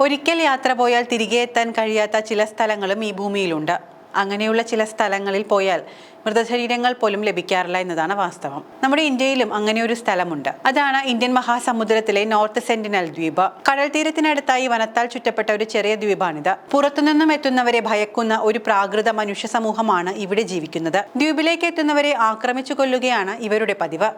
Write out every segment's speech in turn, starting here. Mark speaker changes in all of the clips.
Speaker 1: ഒരിക്കൽ യാത്ര പോയാൽ തിരികെ എത്താൻ കഴിയാത്ത ചില സ്ഥലങ്ങളും ഈ ഭൂമിയിലുണ്ട്. അങ്ങനെയുള്ള ചില സ്ഥലങ്ങളിൽ പോയാൽ മൃതശരീരങ്ങൾ പോലും ലഭിക്കാറില്ല എന്നതാണ് വാസ്തവം. നമ്മുടെ ഇന്ത്യയിലും അങ്ങനെ ഒരു സ്ഥലമുണ്ട്. അതാണ് ഇന്ത്യൻ മഹാസമുദ്രത്തിലെ നോർത്ത് സെന്റിനൽ ദ്വീപ്. കടൽ തീരത്തിനടുത്തായി വനത്താൽ ചുറ്റപ്പെട്ട ഒരു ചെറിയ ദ്വീപാണിത്. പുറത്തുനിന്നും എത്തുന്നവരെ ഭയക്കുന്ന ഒരു പ്രാകൃത മനുഷ്യ സമൂഹമാണ് ഇവിടെ ജീവിക്കുന്നത്. ദ്വീപിലേക്ക് എത്തുന്നവരെ ആക്രമിച്ചു കൊല്ലുകയാണ് ഇവരുടെ പതിവ്.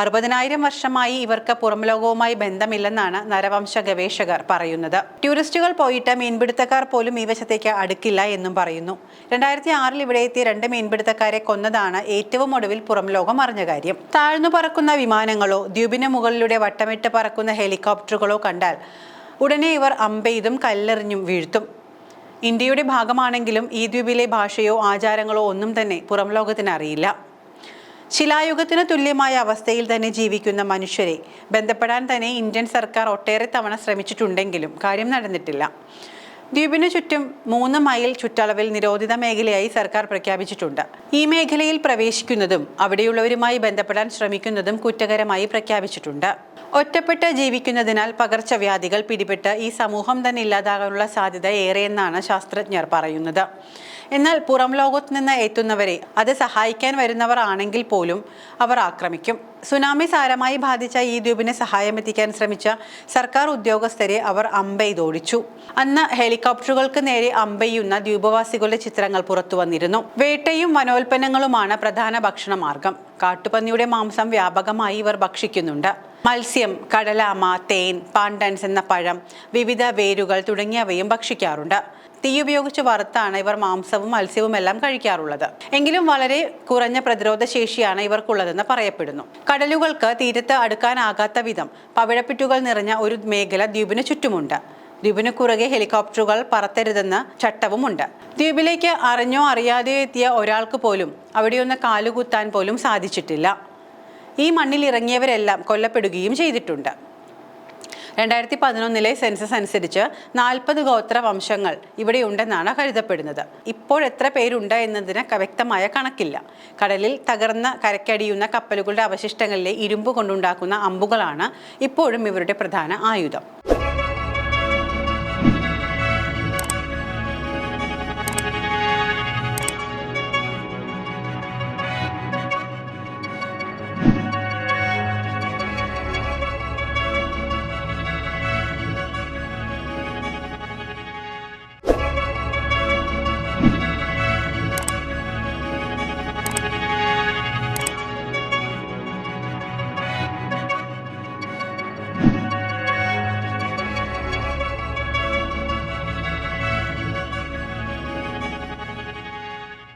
Speaker 1: അറുപതിനായിരം വർഷമായി ഇവർക്ക് പുറംലോകവുമായി ബന്ധമില്ലെന്നാണ് നരവംശ ഗവേഷകർ പറയുന്നത്. ടൂറിസ്റ്റുകൾ പോയിട്ട് മീൻപിടുത്തക്കാർ പോലും ഈ വശത്തേക്ക് അടുക്കില്ല എന്നും പറയുന്നു. രണ്ടായിരത്തി ആറിൽ ഇവിടെ എത്തിയ രണ്ട് മീൻപിടുത്തക്കാരെ കൊന്നതാണ് ഏറ്റവും ഒടുവിൽ പുറംലോകം അറിഞ്ഞ കാര്യം. താഴ്ന്നു പറക്കുന്ന വിമാനങ്ങളോ ദ്വീപിന് മുകളിലൂടെ വട്ടമിട്ട് പറക്കുന്ന ഹെലികോപ്റ്ററുകളോ കണ്ടാൽ ഉടനെ ഇവർ അമ്പെയ്തും കല്ലെറിഞ്ഞും വീഴ്ത്തും. ഇന്ത്യയുടെ ഭാഗമാണെങ്കിലും ഈ ദ്വീപിലെ ഭാഷയോ ആചാരങ്ങളോ ഒന്നും തന്നെ പുറം ലോകത്തിന് അറിയില്ല. ശിലായുഗത്തിന് തുല്യമായ അവസ്ഥയിൽ തന്നെ ജീവിക്കുന്ന മനുഷ്യരെ ബന്ധപ്പെടാൻ തന്നെ ഇന്ത്യൻ സർക്കാർ ഒട്ടേറെ തവണ ശ്രമിച്ചിട്ടുണ്ടെങ്കിലും കാര്യം നടന്നിട്ടില്ല. ദ്വീപിന് ചുറ്റും മൂന്ന് മൈൽ ചുറ്റളവിൽ നിരോധിത മേഖലയായി സർക്കാർ പ്രഖ്യാപിച്ചിട്ടുണ്ട്. ഈ മേഖലയിൽ പ്രവേശിക്കുന്നതും അവിടെയുള്ളവരുമായി ബന്ധപ്പെടാൻ ശ്രമിക്കുന്നതും കുറ്റകരമായി പ്രഖ്യാപിച്ചിട്ടുണ്ട്. ഒറ്റപ്പെട്ട് ജീവിക്കുന്നതിനാൽ പകർച്ചവ്യാധികൾ പിടിപെട്ട് ഈ സമൂഹം തന്നെ ഇല്ലാതാകാനുള്ള സാധ്യത ഏറെയെന്നാണ് ശാസ്ത്രജ്ഞർ പറയുന്നത്. എന്നാൽ പുറം ലോകത്തു നിന്ന് എത്തുന്നവരെ അത് സഹായിക്കാൻ വരുന്നവർ ആണെങ്കിൽ പോലും അവർ ആക്രമിക്കും. സുനാമി സാരമായി ബാധിച്ച ഈ ദ്വീപിന് സഹായമെത്തിക്കാൻ ശ്രമിച്ച സർക്കാർ ഉദ്യോഗസ്ഥരെ അവർ അമ്പെയ്തോടിച്ചു അന്ന് ഹെലികോപ്റ്ററുകൾക്ക് നേരെ അമ്പെയ്യുന്ന ദ്വീപവാസികളുടെ ചിത്രങ്ങൾ പുറത്തു വന്നിരുന്നു. വേട്ടയും വനോൽപ്പന്നങ്ങളുമാണ് പ്രധാന ഭക്ഷണ മാർഗം. കാട്ടുപന്നിയുടെ മാംസം വ്യാപകമായി ഇവർ ഭക്ഷിക്കുന്നുണ്ട്. മത്സ്യം കടലാമ തേൻ പാണ്ടൻസ് എന്ന പഴം വിവിധ വേരുകൾ തുടങ്ങിയവയും ഭക്ഷിക്കാറുണ്ട്. തീ ഉപയോഗിച്ച് വറുത്താണ് ഇവർ മാംസവും മത്സ്യവും എല്ലാം കഴിക്കാറുള്ളത്. എങ്കിലും വളരെ കുറഞ്ഞ പ്രതിരോധ ശേഷിയാണ് ഇവർക്കുള്ളതെന്ന് പറയപ്പെടുന്നു. കടലുകൾക്ക് തീരത്ത് അടുക്കാനാകാത്ത വിധം പവിഴപ്പിറ്റുകൾ നിറഞ്ഞ ഒരു മേഖല ദ്വീപിന് ചുറ്റുമുണ്ട്. ദ്വീപിന് കുറുകെ ഹെലികോപ്റ്ററുകൾ പറത്തരുതെന്ന് ചട്ടവുമുണ്ട്. ദ്വീപിലേക്ക് അറിഞ്ഞോ അറിയാതെയോ എത്തിയ ഒരാൾക്ക് പോലും അവിടെയൊന്ന് കാലുകുത്താൻ പോലും സാധിച്ചിട്ടില്ല. ഈ മണ്ണിൽ ഇറങ്ങിയവരെല്ലാം കൊല്ലപ്പെടുകയും ചെയ്തിട്ടുണ്ട്. രണ്ടായിരത്തി പതിനൊന്നിലെ സെൻസസ് അനുസരിച്ച് നാൽപ്പത് ഗോത്ര വംശങ്ങൾ ഇവിടെ ഉണ്ടെന്നാണ് കരുതപ്പെടുന്നത്. ഇപ്പോൾ എത്ര പേരുണ്ട് എന്നതിന് വ്യക്തമായ കണക്കില്ല. കടലിൽ തകർന്ന കരക്കടിയുന്ന കപ്പലുകളുടെ അവശിഷ്ടങ്ങളിലെ ഇരുമ്പ് കൊണ്ടുണ്ടാക്കുന്ന അമ്പുകളാണ് ഇപ്പോഴും ഇവരുടെ പ്രധാന ആയുധം.